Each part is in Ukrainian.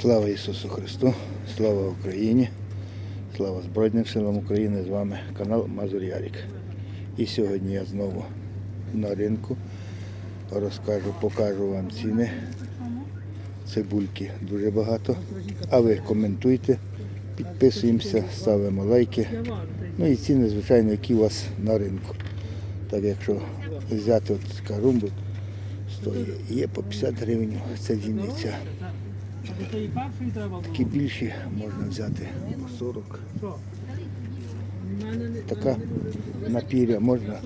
Слава Ісусу Христу, слава Україні, слава Збройним силам України. З вами канал Мазур Ярік. І сьогодні я знову на ринку розкажу, покажу вам ціни. Цибульки дуже багато. А ви коментуйте, підписуємося, ставимо лайки. Ну і ціни, звичайно, які у вас на ринку. Так якщо взяти от карумбу, стоїть є по 50 гривень, це дільниця. Такі більші можна взяти по 40. Така напіря можна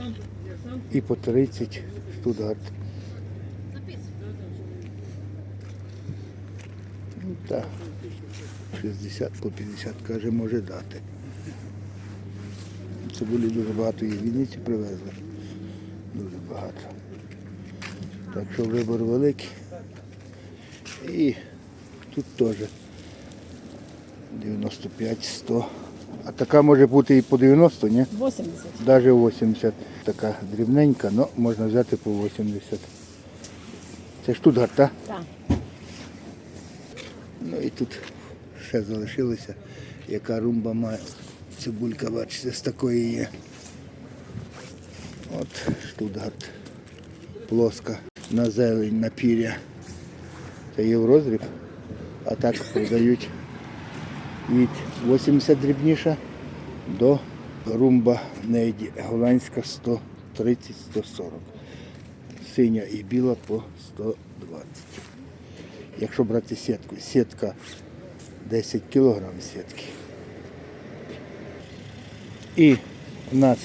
і по 30 штутгарт. Ну, та 60 по 50 каже, може дати. Цибулі дуже багато в Вінниці привезли. Дуже багато. Так що вибор великий. І тут теж 95, 100. А така може бути і по 90, ні? 80. Навіть 80. Така дрібненька, але можна взяти по 80. Це штутгарт, так? Так. Ну і тут ще залишилося, яка румба має. Цибулька, бачите, з такої є. От штутгарт. Плоска. На зелень, на пір'я. Це є в розріб. А так продають від 80 дрібніша до румба нейді. Голландська 130-140. Синя і біла по 120. Якщо брати сітку, сітка 10 кг сітки. І у нас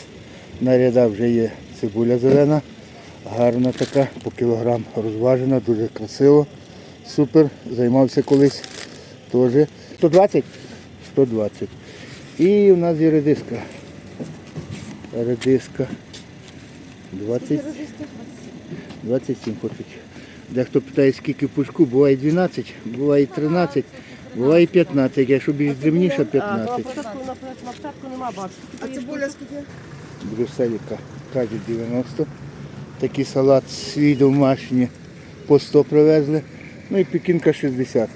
на рядах вже є цибуля зелена, гарна така, по кілограм розважена, дуже красиво. Супер. Займався колись теж. 120? 120. І у нас є редиска. Редиска 20. 27 хочуть. Дехто питає, скільки пушку, буває 12, буває 13, буває 15, якщо більш дрібніше 15. на початку, нема. А цибуля скільки? Брюсселіка кажуть 90. Такий салат свій домашній по 100 привезли. Ну і пекінка 60.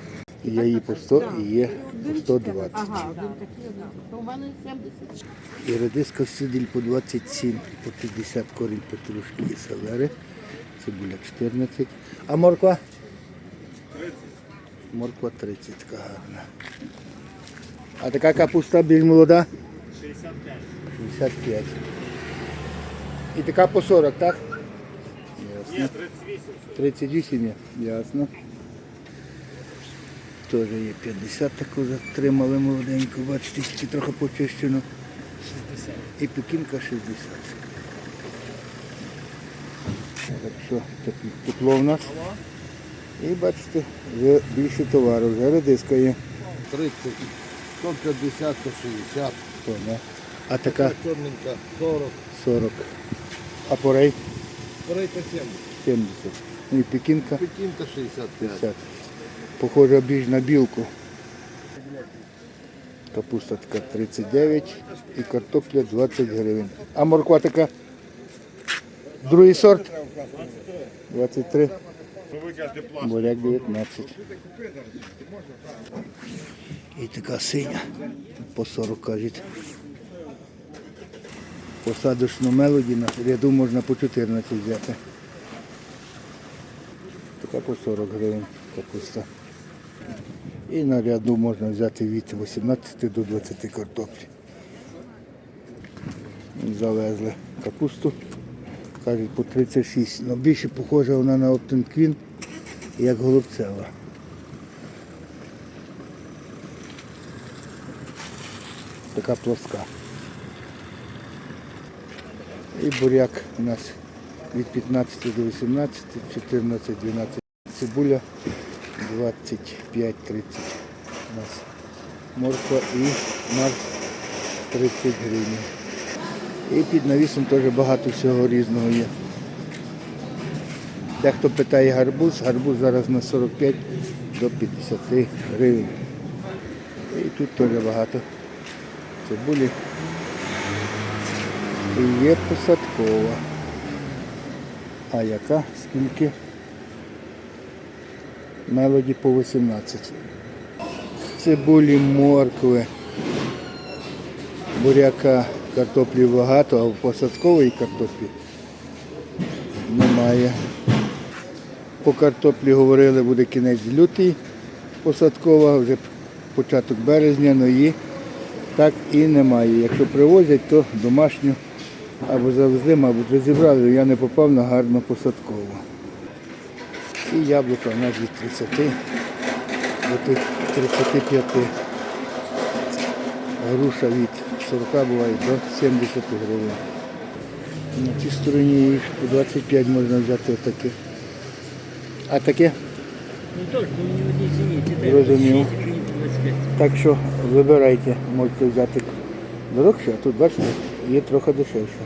Є її по 100 і є по 120. Ага, один такий, один. То у мене 70. І редиска сиділь по 27, по 50 корінь петрушки і селери. Цибуля 14. А морква? 30. Морква 30, така гарна. А така капуста більш молода? 65. 65. І така по 40, так? Ясно. Ні, 38. 38 є, ясно. Теж є 50 таку затримали молоденьку, бачите, тільки трохи почищено. 60. І пекінка 60. Так що тепло в нас. І бачите, вже більше товару, вже редиска є. 30, 150, 160, То, да. А така чорненька 40, 40. А порей корейка 70, 70. Ну і пекінка пекінка 65. 50. Похоже більш на білку. Капуста така 39 і картопля 20 гривень. А морква така? Другий сорт? 23. Буряк 19. І така синя. По 40 кажуть. Посадочну мелоді на ряду можна по 14 взяти. Така по 40 гривень капуста. І на ряду можна взяти від 18 до 20 картоплі. Завезли капусту. Кажуть по 36. Ну більше похожа вона на Оптенквін, як голубцева. Така плоска. І буряк у нас від 15 до 18, 14, 12 цибуля, 25, 30 у нас морква і марс 30 гривень. І під навісом теж багато всього різного є. Дехто питає гарбуз, гарбуз зараз на 45 до 50 гривень. І тут теж багато цибулі. І є посадкова. А яка? Скільки? Мелоді по 18. цибулі, моркви, буряка, картоплі багато, а в посадкової картоплі немає. По картоплі говорили, буде кінець лютий посадкова, вже початок березня, але її так і немає. Якщо привозять, то домашню або завезли, мабуть, вже зібрали, я не попав на гарну посадкову. І яблука у нас від 30 до тих 35. Груша від 40 буває до 70 гривень. На цій стороні їх по 25 можна взяти отаке. А таке? Ну точно, мені в одній ціні. Ті дай Зрозумів. 26, мені по 25. Так що вибирайте, можете взяти дорогше, а тут бачите, є трохи дешевше.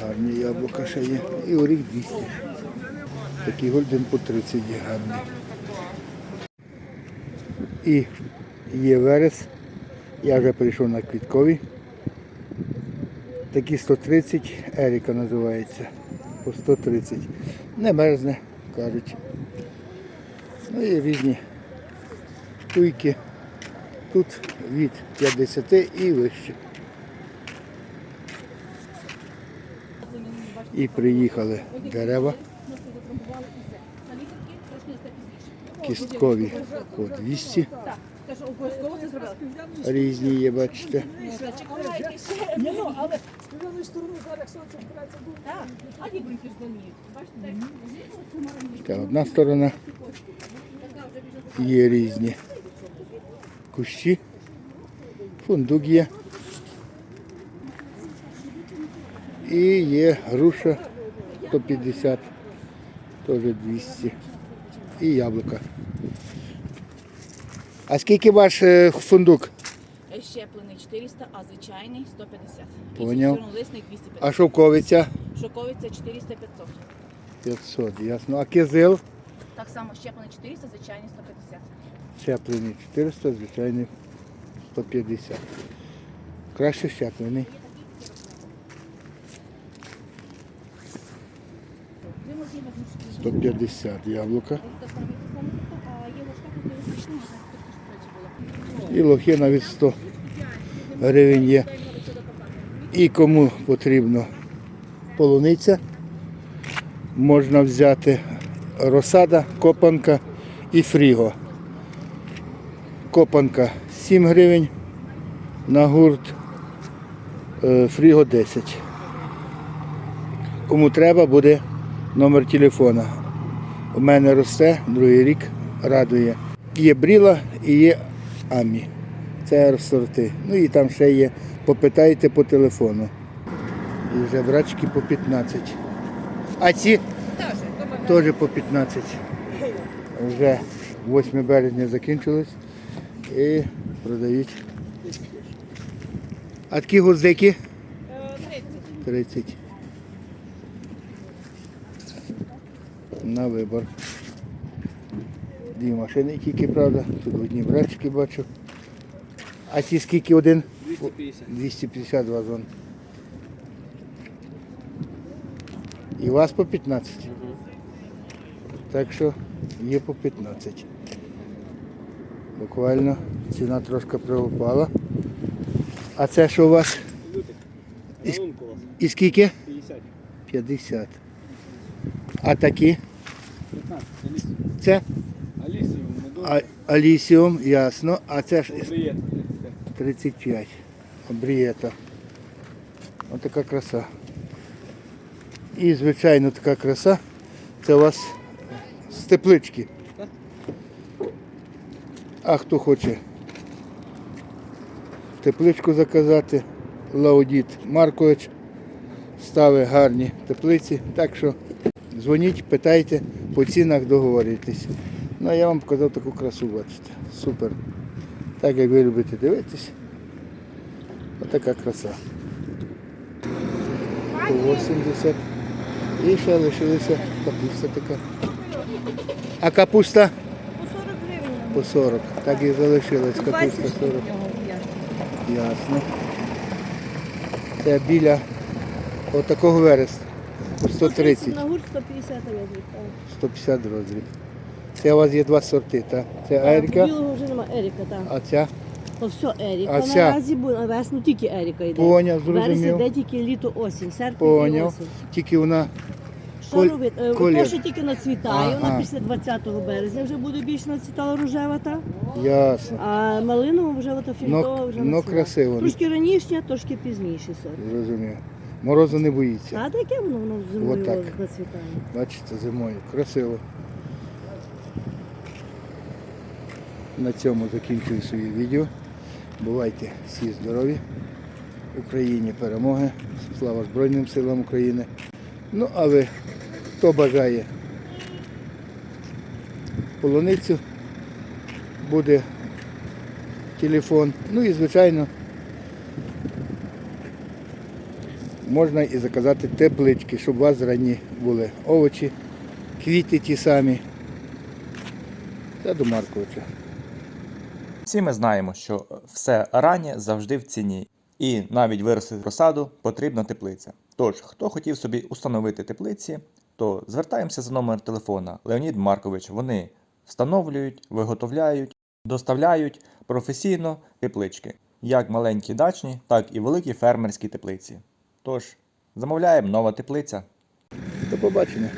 Гарні яблука ще є. І оріх 200. Такий гольден по 30 є гарний. І є верес. Я вже перейшов на квіткові. Такі 130, Еріка називається. По 130. Не мерзне, кажуть. Ну і різні туйки. Тут від 50 і вище. І приїхали дерева. Кісткові по 200. Різні є, бачите. Це одна сторона. Є різні кущі. Фундук є. І є груша 150, теж 200. І яблука. А скільки ваш е, фундук? Щеплений 400, а звичайний 150. Поняв. І чорнолисний 250. А шовковиця? Шоковиця 400-500. 500, ясно. А кизил? Так само щеплений 400, звичайний 150. Щеплений 400, звичайний 150. Краще щеплений. Сто п'ятдесят яблука. І лохина від 100 гривень є. І кому потрібно полуниця, можна взяти розсада, копанка і фріго. Копанка 7 гривень на гурт, е, фріго 10. Кому треба, буде номер телефона. У мене росте, другий рік радує. Є бріла і є амі. Це сорти. Ну і там ще є. Попитайте по телефону. І вже брачки по 15. А ці теж по 15. Вже 8 березня закінчилось і продають. А такі гуздики? 30. На вибор. Дві машини тільки, правда. Тут одні брачки бачу. А ці скільки один? 250. 250 вазон. І у вас по 15. Так що є по 15. Буквально ціна трошки приупала. А це що у вас? І, і скільки? 50. 50. А такі? 15. Це Алісіум, а- алісіум, ясно. А це ж приємно. 35. Брієта. Ось така краса. І, звичайно, така краса. Це у вас з теплички. А хто хоче тепличку заказати, Лаудіт Маркович ставить гарні теплиці. Так що дзвоніть, питайте, по цінах договорюйтесь. Ну, а я вам показав таку красу, бачите. Супер. Так як ви любите дивитись. Отака краса. По 80. І ще лишилася капуста така. А капуста? По 40. Так і залишилась капуста 40. Ясно. Це біля отакого вересу. По 130. На гурт 150 розмір. 150 розріб. Це у вас є два сорти, так? Це Айрка Білого Еріка, так. А ця То все Еріка. А ця? Наразі на весну тільки Еріка йде. поняв, зрозумів. йде тільки літо осінь, серпень і Поняв. осінь. Тільки вона Що робити? Е, колір. То, що тільки нацвітає, Ага. вона після 20 березня вже буде більш нацвітала рожева та. ясно. А малинова вже фільтова вже Ну нацвіла. красиво, Трошки раніше, трошки пізніше сорт. зрозумів. Морозу не боїться. А таке воно воно зимою Отак. нацвітає. Бачите, зимою. Красиво. На цьому закінчую своє відео. Бувайте всі здорові. Україні перемоги. Слава Збройним силам України. Ну, але хто бажає полуницю, буде телефон. Ну і звичайно. Можна і заказати теплички, щоб у вас зрані були овочі, квіти ті самі. Це до Марковича. Всі ми знаємо, що все раннє завжди в ціні, і навіть виростити розсаду потрібна теплиця. Тож, хто хотів собі установити теплиці, то звертаємося за номер телефона Леонід Маркович. Вони встановлюють, виготовляють, доставляють професійно теплички, як маленькі дачні, так і великі фермерські теплиці. Тож, замовляємо нова теплиця. До побачення.